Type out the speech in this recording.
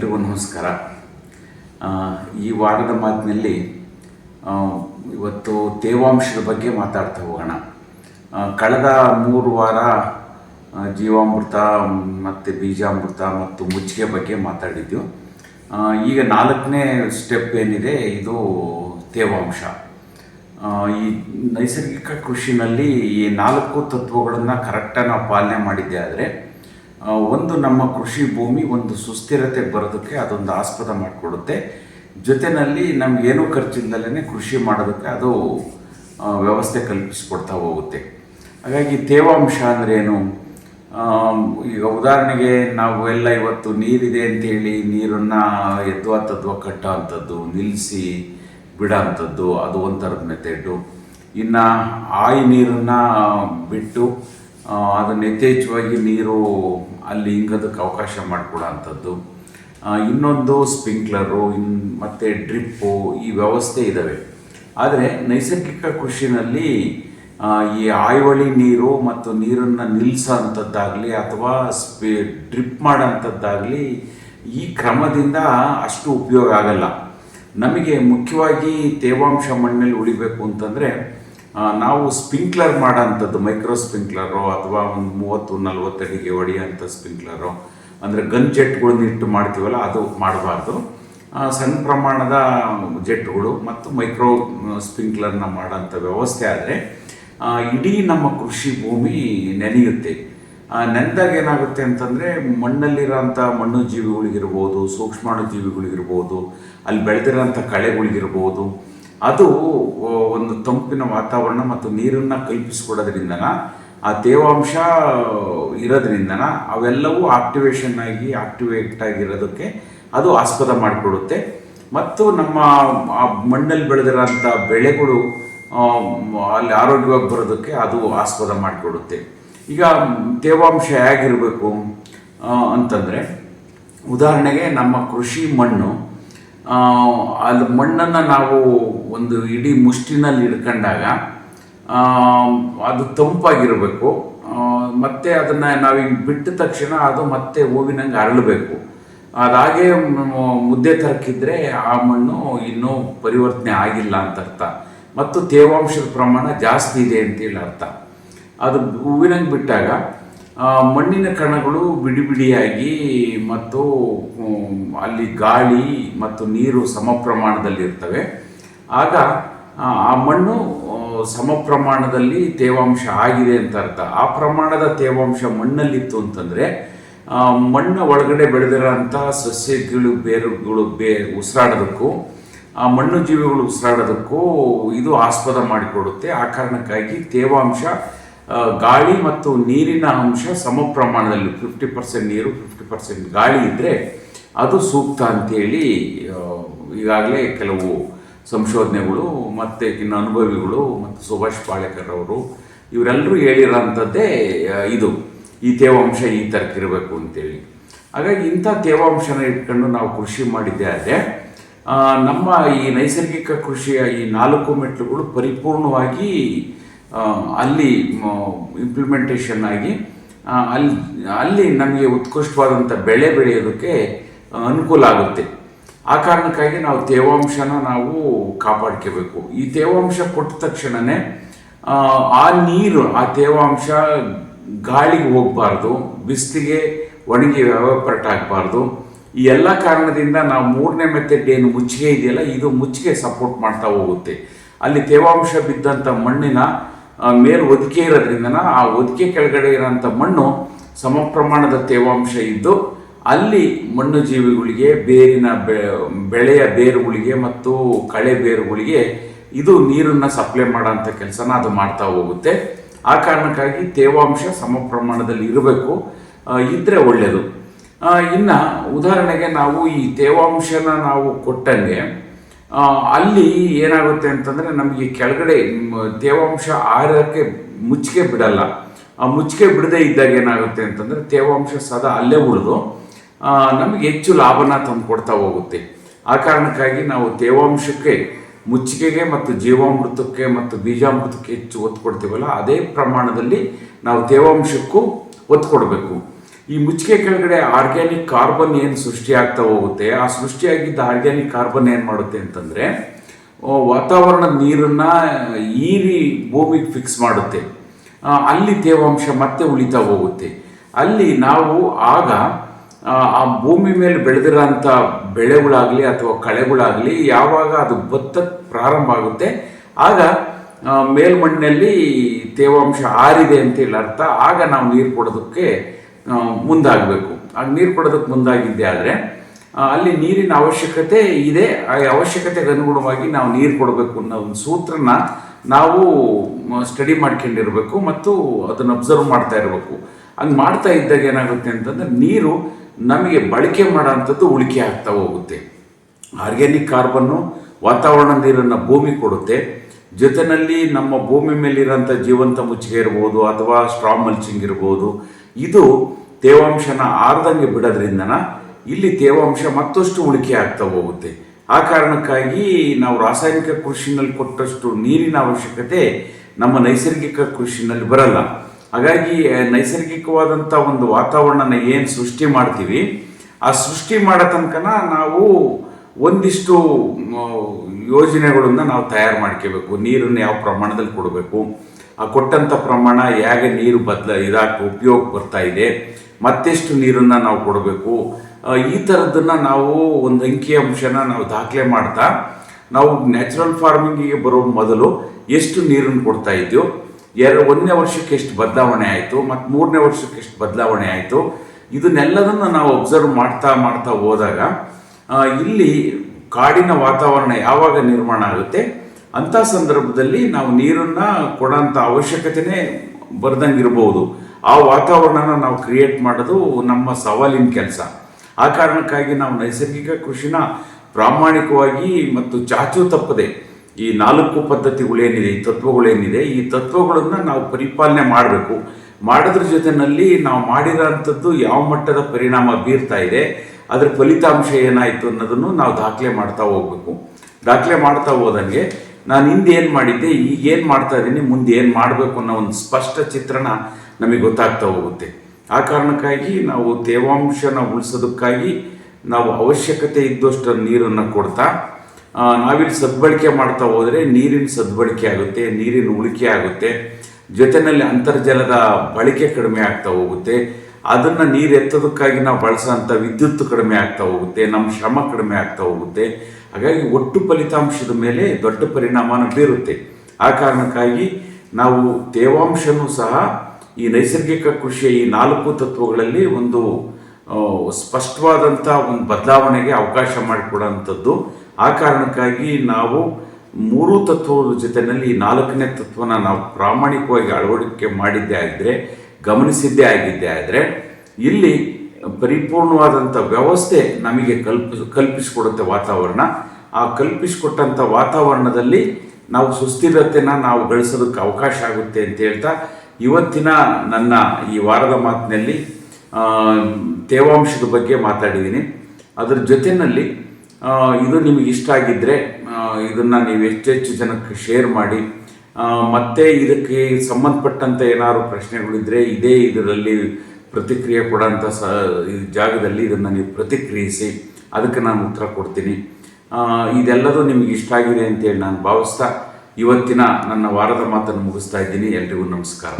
ಎಲ್ರಿಗೂ ನಮಸ್ಕಾರ. ಈ ವಾರದ ಮಾತಿನಲ್ಲಿ ಇವತ್ತು ತೇವಾಂಶದ ಬಗ್ಗೆ ಮಾತಾಡ್ತಾ ಹೋಗೋಣ. ಕಳೆದ ಮೂರು ವಾರ ಜೀವಾಮೃತ, ಮತ್ತು ಬೀಜಾಮೃತ ಮತ್ತು ಮುಚ್ಚಿಗೆ ಬಗ್ಗೆ ಮಾತಾಡಿದ್ದೆವು ಈಗ ನಾಲ್ಕನೇ ಸ್ಟೆಪ್ ಏನಿದೆ, ಇದು ತೇವಾಂಶ. ಈ ನೈಸರ್ಗಿಕ ಕೃಷಿನಲ್ಲಿ ಈ ನಾಲ್ಕು ತತ್ವಗಳನ್ನು ಕರೆಕ್ಟಾಗಿ ನಾವು ಪಾಲನೆ ಮಾಡಿದ್ದೆ ಆದರೆ ಒಂದು ನಮ್ಮ ಕೃಷಿ ಭೂಮಿ ಒಂದು ಸುಸ್ಥಿರತೆ ಬರೋದಕ್ಕೆ ಅದೊಂದು ಆಸ್ಪದ ಮಾಡಿಕೊಡುತ್ತೆ. ಜೊತೆಯಲ್ಲಿ ನಮಗೇನೂ ಖರ್ಚಿಲ್ಲದಲ್ಲೇ ಕೃಷಿ ಮಾಡೋದಕ್ಕೆ ಅದು ವ್ಯವಸ್ಥೆ ಕಲ್ಪಿಸಿಕೊಡ್ತಾ ಹೋಗುತ್ತೆ. ಹಾಗಾಗಿ ತೇವಾಂಶ ಏನು? ಈಗ ಉದಾಹರಣೆಗೆ ನಾವು ಎಲ್ಲ ಇವತ್ತು ನೀರಿದೆ ಅಂತೇಳಿ ನೀರನ್ನು ಎದ್ವಾ ತದ್ವಾ ಕಟ್ಟೋ ಅಂಥದ್ದು ನಿಲ್ಲಿಸಿ ಬಿಡೋ ಅಂಥದ್ದು ಅದು ಒಂಥರದ ಮೆಥೆಡ್ಡು ಇನ್ನು ಆಯಿ ನೀರನ್ನು ಬಿಟ್ಟು ಅದನ್ನು ಯಥೇಚ್ಛವಾಗಿ ನೀರು ಅಲ್ಲಿ ಹಿಂಗೋದಕ್ಕೆ ಅವಕಾಶ ಮಾಡಿಕೊಡೋ ಇನ್ನೊಂದು ಸ್ಪಿಂಕ್ಲರು, ಇನ್ ಮತ್ತು ಡ್ರಿಪ್ಪು ಈ ವ್ಯವಸ್ಥೆ ಇದ್ದಾವೆ ಆದರೆ ನೈಸರ್ಗಿಕ ಕೃಷಿನಲ್ಲಿ ಈ ಆಯ್ವಳಿ ನೀರು ಮತ್ತು ನೀರನ್ನು ನಿಲ್ಲಿಸೋ ಅಂಥದ್ದಾಗಲಿ ಅಥವಾ ಸ್ಪಿ, ಡ್ರಿಪ್ ಮಾಡೋಂಥದ್ದಾಗಲಿ ಈ ಕ್ರಮದಿಂದ ಅಷ್ಟು ಉಪಯೋಗ ಆಗಲ್ಲ. ನಮಗೆ ಮುಖ್ಯವಾಗಿ ತೇವಾಂಶ ಮಣ್ಣಲ್ಲಿ ಉಳಿಬೇಕು ಅಂತಂದರೆ ನಾವು ಸ್ಪ್ರಿಂಕ್ಲರ್ ಮಾಡೋಂಥದ್ದು, ಮೈಕ್ರೋ ಸ್ಪಿಂಕ್ಲರು ಅಥವಾ ಒಂದು ಮೂವತ್ತು, ನಲ್ವತ್ತು ಅಡಿಗೆ ಹೊಡೆಯೋಂಥ ಸ್ಪ್ರಿಂಕ್ಲರು ಅಂದರೆ ಗನ್ ಜೆಟ್ಗಳನ್ನ ಇಟ್ಟು ಮಾಡ್ತೀವಲ್ಲ, ಅದು ಮಾಡಬಾರ್ದು. ಸಣ್ಣ ಪ್ರಮಾಣದ ಜೆಟ್ಗಳು ಮತ್ತು ಮೈಕ್ರೋ ಸ್ಪ್ರಿಂಕ್ಲರ್ನ ಮಾಡೋಂಥ ವ್ಯವಸ್ಥೆ ಆದರೆ ಇಡೀ ನಮ್ಮ ಕೃಷಿ ಭೂಮಿ ನೆನೆಯುತ್ತೆ. ನೆನೆದಾಗ ಏನಾಗುತ್ತೆ ಅಂತಂದರೆ, ಮಣ್ಣಲ್ಲಿರೋಂಥ ಮಣ್ಣು ಜೀವಿಗಳಿಗಿರ್ಬೋದು, ಸೂಕ್ಷ್ಮಾಣು ಜೀವಿಗಳಿಗಿರ್ಬೋದು, ಅಲ್ಲಿ ಬೆಳೆದಿರೋಂಥ ಕಳೆಗಳಿಗಿರ್ಬೋದು ಅದು ಒಂದು ತಂಪಿನ ವಾತಾವರಣ ಮತ್ತು ನೀರನ್ನು ಕಲ್ಪಿಸಿಕೊಡೋದ್ರಿಂದನ, ಆ ತೇವಾಂಶ ಇರೋದ್ರಿಂದನ, ಅವೆಲ್ಲವೂ ಆಕ್ಟಿವೇಶನ್ ಆಗಿ ಆಕ್ಟಿವೇಟ್ ಆಗಿರೋದಕ್ಕೆ ಅದು ಆಸ್ಪದ ಮಾಡಿಕೊಡುತ್ತೆ. ಮತ್ತು ನಮ್ಮ, ಆ ಮಣ್ಣಲ್ಲಿ ಬೆಳೆದಿರೋಂಥ ಬೆಳೆಗಳು ಅಲ್ಲಿ ಆರೋಗ್ಯವಾಗಿ ಬರೋದಕ್ಕೆ ಅದು ಆಸ್ಪದ ಮಾಡಿಕೊಡುತ್ತೆ. ಈಗ, ತೇವಾಂಶ ಹೇಗಿರಬೇಕು ಅಂತಂದರೆ, ಉದಾಹರಣೆಗೆ ನಮ್ಮ ಕೃಷಿ ಮಣ್ಣು ಅಲ್ಲಿ ಮಣ್ಣನ್ನು ನಾವು ಒಂದು ಇಡೀ ಮುಷ್ಟಿನಲ್ಲಿ ಹಿಡ್ಕೊಂಡಾಗ ಅದು ತಂಪಾಗಿರಬೇಕು. ಮತ್ತು ಅದನ್ನು ನಾವು ಹಿಂಗೆ ಬಿಟ್ಟ ತಕ್ಷಣ ಅದು ಮತ್ತೆ ಹೂವಿನಂಗೆ ಅರಳಬೇಕು. ಅದಾಗೆ ಮುದ್ದೆ ತರಕಿದ್ರೆ ಆ ಮಣ್ಣು ಇನ್ನೂ ಪರಿವರ್ತನೆ ಆಗಿಲ್ಲ ಅಂತ ಅರ್ಥ ಮತ್ತು ತೇವಾಂಶದ ಪ್ರಮಾಣ ಜಾಸ್ತಿ ಇದೆ ಅಂತೇಳಿ ಅರ್ಥ. ಅದು ಹೂವಿನಂಗೆ ಬಿಟ್ಟಾಗ ಮಣ್ಣಿನ ಕಣಗಳು ಬಿಡಿ ಬಿಡಿಯಾಗಿ ಮತ್ತು ಅಲ್ಲಿ ಗಾಳಿ ಮತ್ತು ನೀರು ಸಮ ಪ್ರಮಾಣದಲ್ಲಿ ಇರ್ತವೆ. ಆಗ ಆ, ಮಣ್ಣು ಸಮ ಪ್ರಮಾಣದಲ್ಲಿ ತೇವಾಂಶ ಆಗಿದೆ ಅಂತ ಅರ್ಥ. ಆ ಪ್ರಮಾಣದ ತೇವಾಂಶ ಮಣ್ಣಲ್ಲಿತ್ತು ಅಂತಂದರೆ ಮಣ್ಣು ಒಳಗಡೆ ಬೆಳೆದಿರೋಂಥ ಸಸ್ಯಗಳು ಬೇರುಗಳು ಬೇ ಉಸಿರಾಡೋದಕ್ಕೂ ಆ ಮಣ್ಣು ಜೀವಿಗಳು ಉಸಿರಾಡೋದಕ್ಕೂ ಇದು ಆಸ್ಪದ ಮಾಡಿಕೊಡುತ್ತೆ. ಆ ಕಾರಣಕ್ಕಾಗಿ ತೇವಾಂಶ ಗಾಳಿ ಮತ್ತು ನೀರಿನ ಅಂಶ ಸಮ ಪ್ರಮಾಣದಲ್ಲಿ ಫಿಫ್ಟಿ ಪರ್ಸೆಂಟ್ ನೀರು ಫಿಫ್ಟಿ ಪರ್ಸೆಂಟ್ ಗಾಳಿ ಇದ್ದರೆ ಅದು ಸೂಕ್ತ ಅಂಥೇಳಿ ಈಗಾಗಲೇ ಕೆಲವು ಸಂಶೋಧನೆಗಳು ಮತ್ತು ಇನ್ನು ಅನುಭವಿಗಳು ಮತ್ತು ಸುಭಾಷ್ ಪಾಳೇಕರ್ ಅವರು ಇವರೆಲ್ಲರೂ ಹೇಳಿರೋಂಥದ್ದೇ ಇದು. ಈ ತೇವಾಂಶ ಈ ಥರಕ್ಕಿರಬೇಕು ಅಂತೇಳಿ. ಹಾಗಾಗಿ ಇಂಥ ತೇವಾಂಶನ ಇಟ್ಕೊಂಡು ನಾವು ಕೃಷಿ ಮಾಡಿದ್ದೆ ಆದರೆ ನಮ್ಮ ಈ ನೈಸರ್ಗಿಕ ಕೃಷಿಯ ಈ ನಾಲ್ಕು ಮೆಟ್ಲುಗಳು ಪರಿಪೂರ್ಣವಾಗಿ ಅಲ್ಲಿ ಇಂಪ್ಲಿಮೆಂಟೇಷನ್ ಆಗಿ ಅಲ್ಲಿ ಅಲ್ಲಿ ನಮಗೆ ಉತ್ಕೃಷ್ಟವಾದಂಥ ಬೆಳೆ ಬೆಳೆಯೋದಕ್ಕೆ ಅನುಕೂಲ ಆಗುತ್ತೆ. ಆ ಕಾರಣಕ್ಕಾಗಿ ನಾವು ತೇವಾಂಶನ ನಾವು ಕಾಪಾಡ್ಕೋಬೇಕು. ಈ ತೇವಾಂಶ ಕೊಟ್ಟ ತಕ್ಷಣವೇ ಆ, ನೀರು ಆ ತೇವಾಂಶ ಗಾಳಿಗೆ ಹೋಗಬಾರ್ದು ಬಿಸಿಲಿಗೆ ಒಣಗಿ ವ್ಯವಪರಟ ಆಗಬಾರ್ದು. ಈ ಎಲ್ಲ ಕಾರಣದಿಂದ ನಾವು ಮೂರನೇ ಮೆಥಡ್ ಏನು ಮುಚ್ಚಿಗೆ ಇದೆಯಲ್ಲ ಇದು ಮುಚ್ಚಿಗೆ ಸಪೋರ್ಟ್ ಮಾಡ್ತಾ ಹೋಗುತ್ತೆ. ಅಲ್ಲಿ ತೇವಾಂಶ ಬಿದ್ದಂಥ ಮಣ್ಣಿನ ಮೇಲೆ ಒದಿಕೆ ಇರೋದ್ರಿಂದನ ಆ ಒದಿಕೆ ಕೆಳಗಡೆ ಇರೋಂಥ ಮಣ್ಣು ಸಮ ಪ್ರಮಾಣದ ತೇವಾಂಶ ಇದ್ದು ಅಲ್ಲಿ ಮಣ್ಣು ಜೀವಿಗಳಿಗೆ ಬೇರಿನ ಬೆಳೆಯ ಬೇರುಗಳಿಗೆ ಮತ್ತು ಕಳೆ ಬೇರುಗಳಿಗೆ ಇದು ನೀರನ್ನು ಸಪ್ಲೈ ಮಾಡೋಂಥ ಕೆಲಸನ ಅದು ಮಾಡ್ತಾ ಹೋಗುತ್ತೆ. ಆ ಕಾರಣಕ್ಕಾಗಿ ತೇವಾಂಶ ಸಮ ಪ್ರಮಾಣದಲ್ಲಿ ಇರಬೇಕು. ಇದ್ದರೆ ಒಳ್ಳೆಯದು ಇನ್ನು ಉದಾಹರಣೆಗೆ ನಾವು ಈ ತೇವಾಂಶನ ನಾವು ಕೊಟ್ಟಂಗೆ ಅಲ್ಲಿ ಏನಾಗುತ್ತೆ ಅಂತಂದರೆ ನಮಗೆ ಕೆಳಗಡೆ ತೇವಾಂಶ ಆರಕ್ಕೆ ಮುಚ್ಚಿಗೆ ಬಿಡಲ್ಲ. ಆ ಮುಚ್ಚಿಗೆ ಬಿಡದೇ ಇದ್ದಾಗ ಏನಾಗುತ್ತೆ ಅಂತಂದರೆ ತೇವಾಂಶ ಸದಾ ಅಲ್ಲೇ ಉಳಿದು ನಮಗೆ ಹೆಚ್ಚು ಲಾಭನ ತಂದು ಕೊಡ್ತಾ ಹೋಗುತ್ತೆ. ಆ ಕಾರಣಕ್ಕಾಗಿ ನಾವು ತೇವಾಂಶಕ್ಕೆ, ಮುಚ್ಚಿಗೆಗೆ ಮತ್ತು ಜೀವಾಮೃತಕ್ಕೆ ಮತ್ತು ಬೀಜಾಮೃತಕ್ಕೆ ಹೆಚ್ಚು ಒತ್ತು ಕೊಡ್ತೀವಲ್ಲ, ಅದೇ ಪ್ರಮಾಣದಲ್ಲಿ ನಾವು ತೇವಾಂಶಕ್ಕೂ ಒತ್ತು ಕೊಡಬೇಕು. ಈ ಮುಚ್ಚಿಗೆ ಕೆಳಗಡೆ ಆರ್ಗ್ಯಾನಿಕ್ ಕಾರ್ಬನ್ ಏನು ಸೃಷ್ಟಿಯಾಗ್ತಾ ಹೋಗುತ್ತೆ, ಆ ಸೃಷ್ಟಿಯಾಗಿದ್ದ ಆರ್ಗ್ಯಾನಿಕ್ ಕಾರ್ಬನ್ ಏನು ಮಾಡುತ್ತೆ ಅಂತಂದರೆ ವಾತಾವರಣದ ನೀರನ್ನು ಈರಿ ಭೂಮಿಗೆ ಫಿಕ್ಸ್ ಮಾಡುತ್ತೆ. ಅಲ್ಲಿ ತೇವಾಂಶ ಮತ್ತೆ ಉಳಿತಾ ಹೋಗುತ್ತೆ. ಅಲ್ಲಿ ನಾವು ಆಗ ಆ, ಭೂಮಿ ಮೇಲೆ ಬೆಳೆದಿರೋಂಥ ಬೆಳೆಗಳಾಗಲಿ ಅಥವಾ ಕಳೆಗಳಾಗಲಿ ಯಾವಾಗ ಅದು ಭತ್ತ ಪ್ರಾರಂಭ ಆಗುತ್ತೆ ಆಗ ಮೇಲ್ಮಣ್ಣಲ್ಲಿ ತೇವಾಂಶ ಆರಿದೆ ಅಂತೇಳಿ ಅರ್ಥ ಆಗ ನಾವು ನೀರು ಕೊಡೋದಕ್ಕೆ ಮುಂದಾಗಬೇಕು. ಆಗ ನೀರು ಕೊಡೋದಕ್ಕೆ ಮುಂದಾಗಿದ್ದೆ ಆದರೆ ಅಲ್ಲಿ ನೀರಿನ ಅವಶ್ಯಕತೆ ಇದೆ ಆ ಅವಶ್ಯಕತೆಗೆ ಅನುಗುಣವಾಗಿ ನಾವು ನೀರು ಕೊಡಬೇಕು ಅನ್ನೋ ಒಂದು ಸೂತ್ರನ ನಾವು ಸ್ಟಡಿ ಮಾಡ್ಕೊಂಡಿರಬೇಕು ಮತ್ತು ಅದನ್ನು ಅಬ್ಸರ್ವ್ ಮಾಡ್ತಾ ಇರಬೇಕು. ಹಂಗೆ ಮಾಡ್ತಾ ಇದ್ದಾಗ ಏನಾಗುತ್ತೆ ಅಂತಂದರೆ ನೀರು ನಮಗೆ ಬಳಕೆ ಮಾಡೋಂಥದ್ದು ಉಳಿಕೆ ಆಗ್ತಾ ಹೋಗುತ್ತೆ. ಆರ್ಗ್ಯಾನಿಕ್ ಕಾರ್ಬನ್ನು ವಾತಾವರಣ ನೀರನ್ನು ಭೂಮಿ ಕೊಡುತ್ತೆ. ಜೊತೆಯಲ್ಲಿ ನಮ್ಮ ಭೂಮಿ ಮೇಲಿರೋಂಥ ಜೀವಂತ ಮುಚ್ಚಿಗೆ ಇರ್ಬೋದು ಅಥವಾ ಸ್ಟ್ರಾ ಮಲ್ಚಿಂಗ್ ಇರ್ಬೋದು. ಇದು ತೇವಾಂಶನ ಆರ್ದಂಗೆ ಬಿಡೋದ್ರಿಂದ ಇಲ್ಲಿ ತೇವಾಂಶ ಮತ್ತಷ್ಟು ಉಳಿಕೆ ಆಗ್ತಾ ಹೋಗುತ್ತೆ. ಆ ಕಾರಣಕ್ಕಾಗಿ ನಾವು ರಾಸಾಯನಿಕ ಕೃಷಿನಲ್ಲಿ ಕೊಟ್ಟಷ್ಟು ನೀರಿನ ಅವಶ್ಯಕತೆ ನಮ್ಮ ನೈಸರ್ಗಿಕ ಕೃಷಿನಲ್ಲಿ ಬರಲ್ಲ. ಹಾಗಾಗಿ ನೈಸರ್ಗಿಕವಾದಂಥ ಒಂದು ವಾತಾವರಣನ ಏನು ಸೃಷ್ಟಿ ಮಾಡ್ತೀವಿ, ಆ ಸೃಷ್ಟಿ ಮಾಡೋ ತನಕನ ನಾವು ಒಂದಿಷ್ಟು ಯೋಜನೆಗಳನ್ನು ನಾವು ತಯಾರು ಮಾಡ್ಕೋಬೇಕು. ನೀರನ್ನು ಯಾವ ಪ್ರಮಾಣದಲ್ಲಿ ಕೊಡಬೇಕು, ಆ ಕೊಟ್ಟಂಥ ಪ್ರಮಾಣ ಹೇಗೆ ನೀರು ಬದಲ ಇದಾಗಿ ಉಪಯೋಗ ಬರ್ತಾ ಇದೆ, ಮತ್ತೆಷ್ಟು ನೀರನ್ನು ನಾವು ಕೊಡಬೇಕು. ಈ ಥರದ್ದನ್ನು ನಾವು ಒಂದು ಅಂಕಿ ಅಂಶನ ನಾವು ದಾಖಲೆ ಮಾಡ್ತಾ, ನಾವು ನ್ಯಾಚುರಲ್ ಫಾರ್ಮಿಂಗಿಗೆ ಬರೋ ಮೊದಲು ಎಷ್ಟು ನೀರನ್ನು ಕೊಡ್ತಾ ಇದ್ದೀವೋ ಎರಡು, ಒಂದನೇ ವರ್ಷಕ್ಕೆ ಎಷ್ಟು ಬದಲಾವಣೆ ಆಯಿತು, ಮತ್ತು ಮೂರನೇ ವರ್ಷಕ್ಕೆ ಎಷ್ಟು ಬದಲಾವಣೆ ಆಯಿತು, ಇದನ್ನೆಲ್ಲದನ್ನು ನಾವು ಅಬ್ಸರ್ವ್ ಮಾಡ್ತಾ ಮಾಡ್ತಾ ಹೋದಾಗ ಇಲ್ಲಿ ಕಾಡಿನ ವಾತಾವರಣ ಯಾವಾಗ ನಿರ್ಮಾಣ ಆಗುತ್ತೆ ಅಂಥ ಸಂದರ್ಭದಲ್ಲಿ ನಾವು ನೀರನ್ನು ಕೊಡೋಂಥ ಅವಶ್ಯಕತೆನೇ ಬರ್ದಂಗಿರ್ಬೋದು. ಆ ವಾತಾವರಣನ ನಾವು ಕ್ರಿಯೇಟ್ ಮಾಡೋದು ನಮ್ಮ ಸವಾಲಿನ ಕೆಲಸ. ಆ ಕಾರಣಕ್ಕಾಗಿ ನಾವು ನೈಸರ್ಗಿಕ ಕೃಷಿನ ಪ್ರಾಮಾಣಿಕವಾಗಿ ಮತ್ತು ಚಾಚು ತಪ್ಪದೆ ಈ ನಾಲ್ಕು ಪದ್ಧತಿಗಳೇನಿದೆ, ಈ ತತ್ವಗಳೇನಿದೆ, ಈ ತತ್ವಗಳನ್ನು ನಾವು ಪರಿಪಾಲನೆ ಮಾಡಬೇಕು. ಮಾಡೋದ್ರ ಜೊತೆಯಲ್ಲಿ ನಾವು ಮಾಡಿರೋಂಥದ್ದು ಯಾವ ಮಟ್ಟದ ಪರಿಣಾಮ ಬೀರ್ತಾ ಇದೆ, ಅದರ ಫಲಿತಾಂಶ ಏನಾಯಿತು ಅನ್ನೋದನ್ನು ನಾವು ದಾಖಲೆ ಮಾಡ್ತಾ ಹೋಗ್ಬೇಕು. ದಾಖಲೆ ಮಾಡ್ತಾ ಹೋದಂಗೆ ನಾನು ಹಿಂದೆ ಏನು ಮಾಡಿದ್ದೆ, ಈಗ ಏನು ಮಾಡ್ತಾ ಇದ್ದೀನಿ, ಮುಂದೆ ಏನು ಮಾಡಬೇಕು ಅನ್ನೋ ಒಂದು ಸ್ಪಷ್ಟ ಚಿತ್ರಣ ನಮಗೆ ಗೊತ್ತಾಗ್ತಾ ಹೋಗುತ್ತೆ. ಆ ಕಾರಣಕ್ಕಾಗಿ ನಾವು ತೇವಾಂಶನ ಉಳಿಸೋದಕ್ಕಾಗಿ ನಾವು ಅವಶ್ಯಕತೆ ಇದ್ದಷ್ಟು ನೀರನ್ನು ಕೊಡ್ತಾ ನಾವಿಲ್ಲಿ ಸದ್ಬಳಕೆ ಮಾಡ್ತಾ ಹೋದರೆ ನೀರಿನ ಸದ್ಬಳಕೆ ಆಗುತ್ತೆ, ನೀರಿನ ಉಳಿಕೆ ಆಗುತ್ತೆ. ಜೊತೆಯಲ್ಲಿ ಅಂತರ್ಜಲದ ಬಳಕೆ ಕಡಿಮೆ ಆಗ್ತಾ ಹೋಗುತ್ತೆ. ಅದನ್ನು ನೀರು ಎತ್ತೋದಕ್ಕಾಗಿ ನಾವು ಬಳಸೋಂಥ ವಿದ್ಯುತ್ ಕಡಿಮೆ ಆಗ್ತಾ ಹೋಗುತ್ತೆ ನಮ್ಮ ಶ್ರಮ ಕಡಿಮೆ ಆಗ್ತಾ ಹೋಗುತ್ತೆ. ಹಾಗಾಗಿ ಒಟ್ಟು ಫಲಿತಾಂಶದ ಮೇಲೆ ದೊಡ್ಡ ಪರಿಣಾಮನ ಬೀರುತ್ತೆ. ಆ ಕಾರಣಕ್ಕಾಗಿ ನಾವು ತೇವಾಂಶನೂ ಸಹ ಈ ನೈಸರ್ಗಿಕ ಕೃಷಿಯ ಈ ನಾಲ್ಕು ತತ್ವಗಳಲ್ಲಿ ಒಂದು ಸ್ಪಷ್ಟವಾದಂಥ ಒಂದು ಬದಲಾವಣೆಗೆ ಅವಕಾಶ ಮಾಡಿಕೊಡೋಂಥದ್ದು. ಆ ಕಾರಣಕ್ಕಾಗಿ ನಾವು ಮೂರು ತತ್ವದ ಜೊತೆಯಲ್ಲಿ ನಾಲ್ಕನೇ ತತ್ವನ ನಾವು ಪ್ರಾಮಾಣಿಕವಾಗಿ ಅಳವಡಿಕೆ ಮಾಡಿದ್ದೇ ಆಗಿದ್ರೆ ಗಮನಿಸಿದ್ದೇ ಆಗಿದ್ದೇ ಆದರೆ, ಇಲ್ಲಿ ಪರಿಪೂರ್ಣವಾದಂಥ ವ್ಯವಸ್ಥೆ ನಮಗೆ ಕಲ್ಪ, ಕಲ್ಪಿಸಿಕೊಡುತ್ತೆ ವಾತಾವರಣ. ಆ ಕಲ್ಪಿಸಿಕೊಟ್ಟಂಥ ವಾತಾವರಣದಲ್ಲಿ ನಾವು ಸುಸ್ಥಿರತೆನ ನಾವು ಗಳಿಸೋದಕ್ಕೆ ಅವಕಾಶ ಆಗುತ್ತೆ ಅಂತ ಹೇಳ್ತಾ, ಇವತ್ತಿನ ನನ್ನ ಈ ವಾರದ ಮಾತಿನಲ್ಲಿ ತೇವಾಂಶದ ಬಗ್ಗೆ ಮಾತಾಡಿದ್ದೀನಿ. ಅದರ ಜೊತೆಯಲ್ಲಿ ಇದು ನಿಮಗೆ ಇಷ್ಟ ಆಗಿದ್ದರೆ ಇದನ್ನು ನೀವು ಹೆಚ್ಚೆಚ್ಚು ಜನಕ್ಕೆ ಶೇರ್ ಮಾಡಿ ಮತ್ತೆ ಇದಕ್ಕೆ ಸಂಬಂಧಪಟ್ಟಂಥ ಏನಾದ್ರು ಪ್ರಶ್ನೆಗಳಿದ್ದರೆ ಇದೇ ಇದರಲ್ಲಿ ಪ್ರತಿಕ್ರಿಯೆ ಕೊಡೋಂಥ ಸ ಜಾಗದಲ್ಲಿ ಇದನ್ನು ನೀವು ಪ್ರತಿಕ್ರಿಯಿಸಿ, ಅದಕ್ಕೆ ನಾನು ಉತ್ತರ ಕೊಡ್ತೀನಿ. ಇದೆಲ್ಲದೂ ನಿಮಗೆ ಇಷ್ಟ ಆಗಿದೆ ಅಂತೇಳಿ ನಾನು ಭಾವಿಸ್ತಾ, ಇವತ್ತಿನ ನನ್ನ ವಾರದ ಮಾತನ್ನು ಮುಗಿಸ್ತಾ ಇದ್ದೀನಿ. ಎಲ್ರಿಗೂ ನಮಸ್ಕಾರ.